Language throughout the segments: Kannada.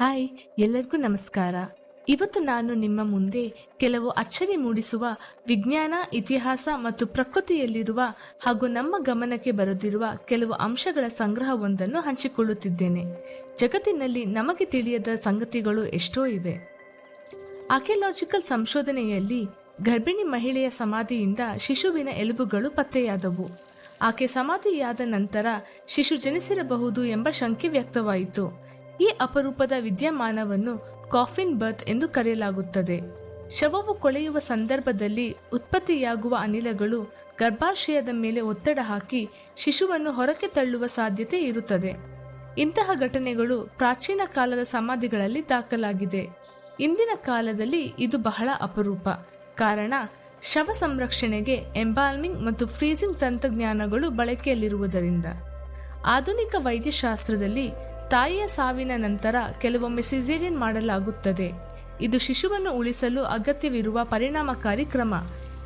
ಹಾಯ್, ಎಲ್ಲರಿಗೂ ನಮಸ್ಕಾರ. ಇವತ್ತು ನಾನು ನಿಮ್ಮ ಮುಂದೆ ಕೆಲವು ಅಚ್ಚರಿ ಮೂಡಿಸುವ ವಿಜ್ಞಾನ, ಇತಿಹಾಸ ಮತ್ತು ಪ್ರಕೃತಿಯಲ್ಲಿರುವ ಹಾಗೂ ನಮ್ಮ ಗಮನಕ್ಕೆ ಬರುತ್ತಿರುವ ಕೆಲವು ಅಂಶಗಳ ಸಂಗ್ರಹವೊಂದನ್ನು ಹಂಚಿಕೊಳ್ಳುತ್ತಿದ್ದೇನೆ. ಜಗತ್ತಿನಲ್ಲಿ ನಮಗೆ ತಿಳಿಯದ ಸಂಗತಿಗಳು ಎಷ್ಟೋ ಇವೆ. ಆರ್ಕಿಯಲಾಜಿಕಲ್ ಸಂಶೋಧನೆಯಲ್ಲಿ ಗರ್ಭಿಣಿ ಮಹಿಳೆಯ ಸಮಾಧಿಯಿಂದ ಶಿಶುವಿನ ಎಲುಬುಗಳು ಪತ್ತೆಯಾದವು. ಆಕೆ ಸಮಾಧಿಯಾದ ನಂತರ ಶಿಶು ಜನಿಸಿರಬಹುದು ಎಂಬ ಶಂಕೆ ವ್ಯಕ್ತವಾಯಿತು. ಈ ಅಪರೂಪದ ವಿದ್ಯಮಾನವನ್ನು ಕಾಫಿನ್ ಬರ್ತ್ ಎಂದು ಕರೆಯಲಾಗುತ್ತದೆ. ಶವವು ಕೊಳೆಯುವ ಸಂದರ್ಭದಲ್ಲಿ ಉತ್ಪತ್ತಿಯಾಗುವ ಅನಿಲಗಳು ಗರ್ಭಾಶಯದ ಮೇಲೆ ಒತ್ತಡ ಹಾಕಿ ಶಿಶುವನ್ನು ಹೊರಕ್ಕೆ ತಳ್ಳುವ ಸಾಧ್ಯತೆ ಇರುತ್ತದೆ. ಇಂತಹ ಘಟನೆಗಳು ಪ್ರಾಚೀನ ಕಾಲದ ಸಮಾಧಿಗಳಲ್ಲಿ ದಾಖಲಾಗಿದೆ. ಇಂದಿನ ಕಾಲದಲ್ಲಿ ಇದು ಬಹಳ ಅಪರೂಪ. ಕಾರಣ, ಶವ ಸಂರಕ್ಷಣೆಗೆ ಎಂಬಾಲ್ಮಿಂಗ್ ಮತ್ತು ಫ್ರೀಸಿಂಗ್ ತಂತ್ರಜ್ಞಾನಗಳು ಬಳಕೆಯಲ್ಲಿರುವುದರಿಂದ. ಆಧುನಿಕ ವೈದ್ಯಶಾಸ್ತ್ರದಲ್ಲಿ ತಾಯಿಯ ಸಾವಿನ ನಂತರ ಕೆಲವೊಮ್ಮೆ ಸಿಸೇರಿಯನ್ ಮಾಡಲಾಗುತ್ತದೆ. ಇದು ಶಿಶುವನ್ನು ಉಳಿಸಲು ಅಗತ್ಯವಿರುವ ಪರಿಣಾಮಕಾರಿ ಕ್ರಮ.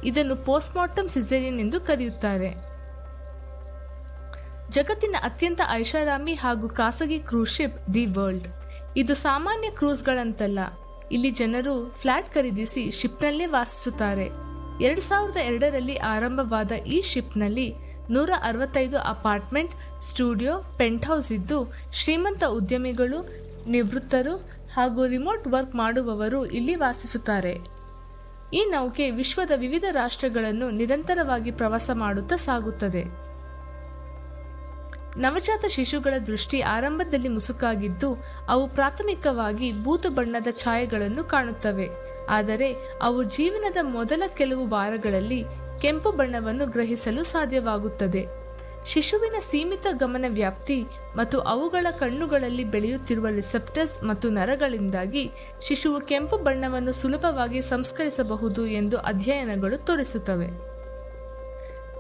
ಇದನ್ನು ಪೋಸ್ಟ್ಮಾರ್ಟಮ್ ಸಿಸೇರಿಯನ್ ಎಂದು ಕರೆಯುತ್ತಾರೆ. ಜಗತ್ತಿನ ಅತ್ಯಂತ ಐಷಾರಾಮಿ ಹಾಗೂ ಖಾಸಗಿ ಕ್ರೂಸ್ ಶಿಪ್ ದಿ ವರ್ಲ್ಡ್ ಇದು ಸಾಮಾನ್ಯ ಕ್ರೂಸ್ಗಳಂತಲ್ಲ ಇಲ್ಲಿ ಜನರು ಫ್ಲಾಟ್ ಖರೀದಿಸಿ ಶಿಪ್ನಲ್ಲೇ ವಾಸಿಸುತ್ತಾರೆ. ಎರಡ್ ಸಾವಿರದ ಎರಡರಲ್ಲಿ ಆರಂಭವಾದ ಈ ಶಿಪ್ನಲ್ಲಿ ನೂರ ಅರವತ್ತೈದು ಅಪಾರ್ಟ್ಮೆಂಟ್, ಸ್ಟುಡಿಯೋ ಪೆಂಟ್ ಹೌಸ್ ಇದ್ದು ಶ್ರೀಮಂತ ಉದ್ಯಮಿಗಳು, ನಿವೃತ್ತರು ಹಾಗೂ ರಿಮೋಟ್ ವರ್ಕ್ ಮಾಡುವವರು ಇಲ್ಲಿ ವಾಸಿಸುತ್ತಾರೆ. ಈ ನೌಕೆ ವಿಶ್ವದ ವಿವಿಧ ರಾಷ್ಟ್ರಗಳನ್ನು ನಿರಂತರವಾಗಿ ಪ್ರವಾಸ ಮಾಡುತ್ತಾ ಸಾಗುತ್ತದೆ. ನವಜಾತ ಶಿಶುಗಳ ದೃಷ್ಟಿ ಆರಂಭದಲ್ಲಿ ಮುಸುಕಾಗಿದ್ದು, ಅವು ಪ್ರಾಥಮಿಕವಾಗಿ ಬೂದು ಬಣ್ಣದ ಛಾಯೆಗಳನ್ನು ಕಾಣುತ್ತವೆ. ಆದರೆ, ಅವು ಜೀವನದ ಮೊದಲ ಕೆಲವು ವಾರಗಳಲ್ಲಿ ಕೆಂಪು ಬಣ್ಣವನ್ನು ಗ್ರಹಿಸಲು ಸಾಧ್ಯವಾಗುತ್ತದೆ. ಶಿಶುವಿನ ಸೀಮಿತ ಗಮನ ವ್ಯಾಪ್ತಿ ಮತ್ತು ಅವುಗಳ ಕಣ್ಣುಗಳಲ್ಲಿ ಬೆಳೆಯುತ್ತಿರುವ ರಿಸೆಪ್ಟರ್ಸ್ ಮತ್ತು ನರಗಳಿಂದಾಗಿ ಶಿಶುವು ಕೆಂಪು ಬಣ್ಣವನ್ನು ಸುಲಭವಾಗಿ ಸಂಸ್ಕರಿಸಬಹುದು ಎಂದು ಅಧ್ಯಯನಗಳು ತೋರಿಸುತ್ತವೆ.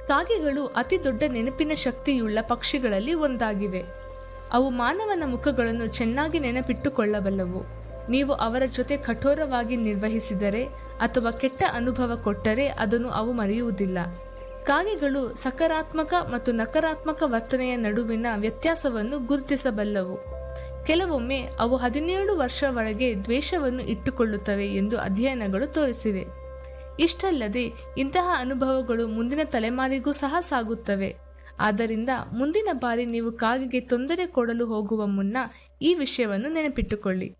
ಕಾಗೆಗಳು ಅತಿ ದೊಡ್ಡ ನೆನಪಿನ ಶಕ್ತಿಯುಳ್ಳ ಪಕ್ಷಿಗಳಲ್ಲಿ ಒಂದಾಗಿವೆ. ಅವು ಮಾನವನ ಮುಖಗಳನ್ನು ಚೆನ್ನಾಗಿ ನೆನಪಿಟ್ಟುಕೊಳ್ಳಬಲ್ಲವು. ನೀವು ಅವರ ಜೊತೆ ಕಠೋರವಾಗಿ ನಿರ್ವಹಿಸಿದರೆ ಅಥವಾ ಕೆಟ್ಟ ಅನುಭವ ಕೊಟ್ಟರೆ ಅದನ್ನು ಅವು ಮರೆಯುವುದಿಲ್ಲ. ಕಾಗೆಗಳು ಸಕಾರಾತ್ಮಕ ಮತ್ತು ನಕಾರಾತ್ಮಕ ವರ್ತನೆಯ ನಡುವಿನ ವ್ಯತ್ಯಾಸವನ್ನು ಗುರುತಿಸಬಲ್ಲವು. ಕೆಲವೊಮ್ಮೆ ಅವು ಹದಿನೇಳು ವರ್ಷವರೆಗೆ ದ್ವೇಷವನ್ನು ಇಟ್ಟುಕೊಳ್ಳುತ್ತವೆ ಎಂದು ಅಧ್ಯಯನಗಳು ತೋರಿಸಿವೆ. ಇಷ್ಟಲ್ಲದೆ ಇಂತಹ ಅನುಭವಗಳು ಮುಂದಿನ ತಲೆಮಾರಿಗೂ ಸಹ ಸಾಗುತ್ತವೆ. ಆದ್ದರಿಂದ ಮುಂದಿನ ಬಾರಿ ನೀವು ಕಾಗೆಗೆ ತೊಂದರೆ ಕೊಡಲು ಹೋಗುವ ಮುನ್ನ ಈ ವಿಷಯವನ್ನು ನೆನಪಿಟ್ಟುಕೊಳ್ಳಿ.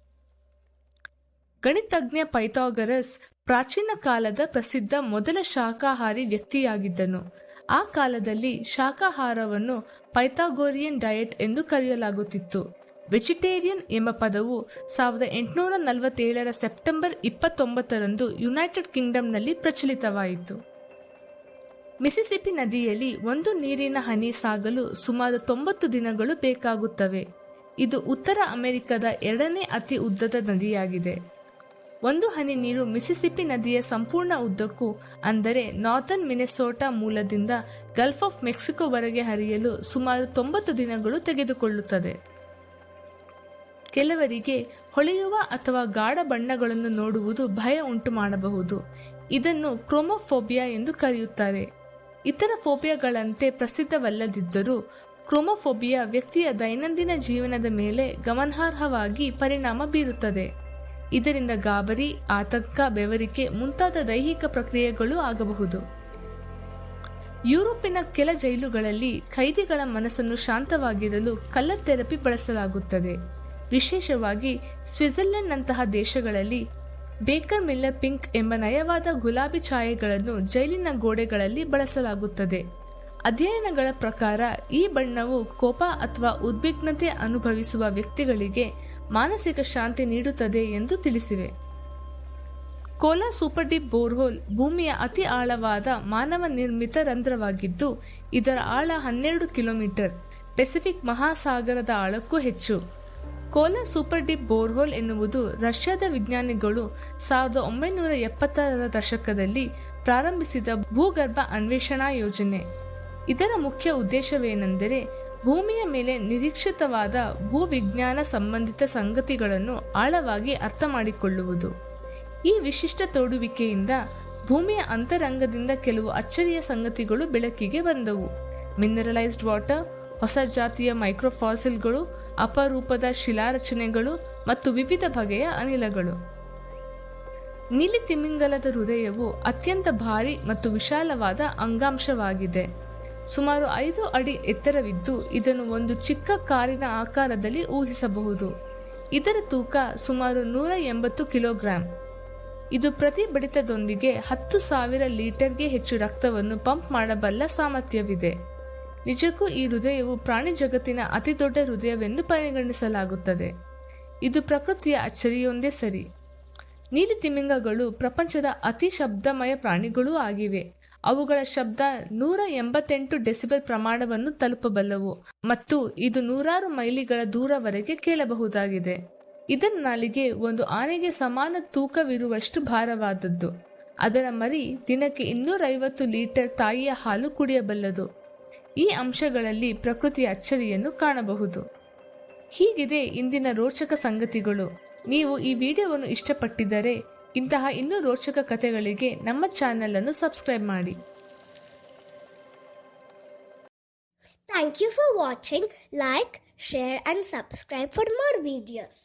ಗಣಿತಜ್ಞ ಪೈಥಾಗರಸ್ ಪ್ರಾಚೀನ ಕಾಲದ ಪ್ರಸಿದ್ಧ ಮೊದಲ ಶಾಖಾಹಾರಿ ವ್ಯಕ್ತಿಯಾಗಿದ್ದನು. ಆ ಕಾಲದಲ್ಲಿ ಶಾಖಾಹಾರವನ್ನು ಪೈಥಾಗೋರಿಯನ್ ಡಯಟ್ ಎಂದು ಕರೆಯಲಾಗುತ್ತಿತ್ತು. ವೆಜಿಟೇರಿಯನ್ ಎಂಬ ಪದವು ಸಾವಿರದ ಎಂಟುನೂರ ನಲವತ್ತೇಳರ ಸೆಪ್ಟೆಂಬರ್ ಇಪ್ಪತ್ತೊಂಬತ್ತರಂದು ಯುನೈಟೆಡ್ ಕಿಂಗ್ಡಮ್ನಲ್ಲಿ ಪ್ರಚಲಿತವಾಯಿತು. ಮಿಸಿಸಿಪಿ ನದಿಯಲ್ಲಿ ಒಂದು ನೀರಿನ ಹನಿ ಸಾಗಲು ಸುಮಾರು ತೊಂಬತ್ತು ದಿನಗಳು ಬೇಕಾಗುತ್ತವೆ. ಇದು ಉತ್ತರ ಅಮೆರಿಕದ ಎರಡನೇ ಅತಿ ಉದ್ದದ ನದಿಯಾಗಿದೆ. ಒಂದು ಹನಿ ನೀರು ಮಿಸಿಸಿಪಿ ನದಿಯ ಸಂಪೂರ್ಣ ಉದ್ದಕ್ಕೂ ಅಂದರೆ ನಾರ್ಥನ್ ಮಿನೆಸೋಟಾ ಮೂಲದಿಂದ ಗಲ್ಫ್ ಆಫ್ ಮೆಕ್ಸಿಕೋವರೆಗೆ ಹರಿಯಲು ಸುಮಾರು ತೊಂಬತ್ತು ದಿನಗಳು ತೆಗೆದುಕೊಳ್ಳುತ್ತದೆ. ಕೆಲವರಿಗೆ ಹೊಳೆಯುವ ಅಥವಾ ಗಾಢ ಬಣ್ಣಗಳನ್ನು ನೋಡುವುದು ಭಯ ಉಂಟು ಮಾಡಬಹುದು ಇದನ್ನು ಕ್ರೋಮೋಫೋಬಿಯಾ ಎಂದು ಕರೆಯುತ್ತಾರೆ. ಇತರ ಫೋಬಿಯಾಗಳಂತೆ ಪ್ರಸಿದ್ಧವಲ್ಲದಿದ್ದರೂ, ಕ್ರೋಮೋಫೋಬಿಯಾ ವ್ಯಕ್ತಿಯ ದೈನಂದಿನ ಜೀವನದ ಮೇಲೆ ಗಮನಾರ್ಹವಾಗಿ ಪರಿಣಾಮ ಬೀರುತ್ತದೆ. ಇದರಿಂದ ಗಾಬರಿ, ಆತಂಕ, ಬೆವರಿಕೆ ಮುಂತಾದ ದೈಹಿಕ ಪ್ರಕ್ರಿಯೆಗಳು ಆಗಬಹುದು. ಯುರೋಪಿನ ಕೆಲ ಜೈಲುಗಳಲ್ಲಿ ಖೈದಿಗಳ ಮನಸ್ಸನ್ನು ಶಾಂತವಾಗಿರಲು ಕಲ್ಲ ಥೆರಪಿ ಬಳಸಲಾಗುತ್ತದೆ. ವಿಶೇಷವಾಗಿ ಸ್ವಿಟ್ಜರ್ಲೆಂಡ್ನಂತಹ ದೇಶಗಳಲ್ಲಿ ಬೇಕರ್ ಮಿಲ್ಲರ್ ಪಿಂಕ್ ಎಂಬ ನಯವಾದ ಗುಲಾಬಿ ಛಾಯೆಗಳನ್ನು ಜೈಲಿನ ಗೋಡೆಗಳಲ್ಲಿ ಬಳಸಲಾಗುತ್ತದೆ. ಅಧ್ಯಯನಗಳ ಪ್ರಕಾರ ಈ ಬಣ್ಣವು ಕೋಪ ಅಥವಾ ಉದ್ವಿಗ್ನತೆ ಅನುಭವಿಸುವ ವ್ಯಕ್ತಿಗಳಿಗೆ ಮಾನಸಿಕ ಶಾಂತಿ ನೀಡುತ್ತದೆ ಎಂದು ತಿಳಿಸಿವೆ. ಕೋಲಾ ಸೂಪರ್ ಡೀಪ್ ಬೋರ್ಹೋಲ್ ಭೂಮಿಯ ಅತಿ ಆಳವಾದ ಮಾನವ ನಿರ್ಮಿತ ರಂಧ್ರವಾಗಿದ್ದು, ಇದರ ಆಳ ಹನ್ನೆರಡು ಕಿಲೋಮೀಟರ್, ಪೆಸಿಫಿಕ್ ಮಹಾಸಾಗರದ ಆಳಕ್ಕೂ ಹೆಚ್ಚು. ಕೋಲಾ ಸೂಪರ್ ಡೀಪ್ ಬೋರ್ಹೋಲ್ ಎನ್ನುವುದು ರಷ್ಯಾದ ವಿಜ್ಞಾನಿಗಳು ಸಾವಿರದ ಒಂಬೈನೂರ ಎಪ್ಪತ್ತರ ದಶಕದಲ್ಲಿ ಪ್ರಾರಂಭಿಸಿದ ಭೂಗರ್ಭ ಅನ್ವೇಷಣಾ ಯೋಜನೆ. ಇದರ ಮುಖ್ಯ ಉದ್ದೇಶವೇನೆಂದರೆ ಭೂಮಿಯ ಮೇಲೆ ನಿರೀಕ್ಷಿತವಾದ ಭೂವಿಜ್ಞಾನ ಸಂಬಂಧಿತ ಸಂಗತಿಗಳನ್ನು ಆಳವಾಗಿ ಅರ್ಥ ಮಾಡಿಕೊಳ್ಳುವುದು ಈ ವಿಶಿಷ್ಟ ತೋಡುವಿಕೆಯಿಂದ ಭೂಮಿಯ ಅಂತರಂಗದಿಂದ ಕೆಲವು ಅಚ್ಚರಿಯ ಸಂಗತಿಗಳು ಬೆಳಕಿಗೆ ಬಂದವು. ಮಿನರಲೈಸ್ಡ್ ವಾಟರ್, ಹೊಸ ಜಾತಿಯ ಮೈಕ್ರೋಫಾಸಿಲ್ಗಳು, ಅಪರೂಪದ ಶಿಲಾರಚನೆಗಳು ಮತ್ತು ವಿವಿಧ ಬಗೆಯ ಅನಿಲಗಳು. ನೀಲಿ ತಿಮಿಂಗಲದ ಹೃದಯವು ಅತ್ಯಂತ ಭಾರಿ ಮತ್ತು ವಿಶಾಲವಾದ ಅಂಗಾಂಶವಾಗಿದೆ. ಸುಮಾರು ಐದು ಅಡಿ ಎತ್ತರವಿದ್ದು ಇದನ್ನು ಒಂದು ಚಿಕ್ಕ ಕಾರಿನ ಆಕಾರದಲ್ಲಿ ಊಹಿಸಬಹುದು. ಇದರ ತೂಕ ಸುಮಾರು ನೂರ ಎಂಬತ್ತು ಕಿಲೋಗ್ರಾಂ. ಇದು ಪ್ರತಿ ಬಡಿತದೊಂದಿಗೆ ಹತ್ತು ಸಾವಿರ ಲೀಟರ್ಗೆ ಹೆಚ್ಚು ರಕ್ತವನ್ನು ಪಂಪ್ ಮಾಡಬಲ್ಲ ಸಾಮರ್ಥ್ಯವಿದೆ. ನಿಜಕ್ಕೂ ಈ ಹೃದಯವು ಪ್ರಾಣಿ ಜಗತ್ತಿನ ಅತಿದೊಡ್ಡ ಹೃದಯವೆಂದು ಪರಿಗಣಿಸಲಾಗುತ್ತದೆ. ಇದು ಪ್ರಕೃತಿಯ ಅಚ್ಚರಿಯೊಂದೇ ಸರಿ. ನೀಲಿ ತಿಮಿಂಗಗಳು ಪ್ರಪಂಚದ ಅತಿ ಶಬ್ದಮಯ ಪ್ರಾಣಿಗಳೂ ಆಗಿವೆ. ಅವುಗಳ ಶಬ್ದ ನೂರ ಎಂಬತ್ತೆಂಟು ಡೆಸಿಬಲ್ ಪ್ರಮಾಣವನ್ನು ತಲುಪಬಲ್ಲವು. ಮತ್ತು ಇದು ನೂರಾರು ಮೈಲಿಗಳ ದೂರವರೆಗೆ ಕೇಳಬಹುದಾಗಿದೆ. ಇದರ ನಾಲಿಗೆ ಒಂದು ಆನೆಗೆ ಸಮಾನ ತೂಕವಿರುವಷ್ಟು ಭಾರವಾದದ್ದು. ಅದರ ಮರಿ ದಿನಕ್ಕೆ ಇನ್ನೂರೈವತ್ತು ಲೀಟರ್ ತಾಯಿಯ ಹಾಲು ಕುಡಿಯಬಲ್ಲದು. ಈ ಅಂಶಗಳಲ್ಲಿ ಪ್ರಕೃತಿಯ ಅಚ್ಚರಿಯನ್ನು ಕಾಣಬಹುದು. ಹೀಗಿದೆ ಇಂದಿನ ರೋಚಕ ಸಂಗತಿಗಳು. ನೀವು ಈ ವಿಡಿಯೋವನ್ನು ಇಷ್ಟಪಟ್ಟಿದ್ದರೆ ಇಂತಹ ಇನ್ನೂ ರೋಚಕ ಕಥೆಗಳಿಗೆ ನಮ್ಮ ಚಾನೆಲ್ ಅನ್ನು ಸಬ್ಸ್ಕ್ರೈಬ್ ಮಾಡಿ Thank you for watching. Like, share, and subscribe for more videos.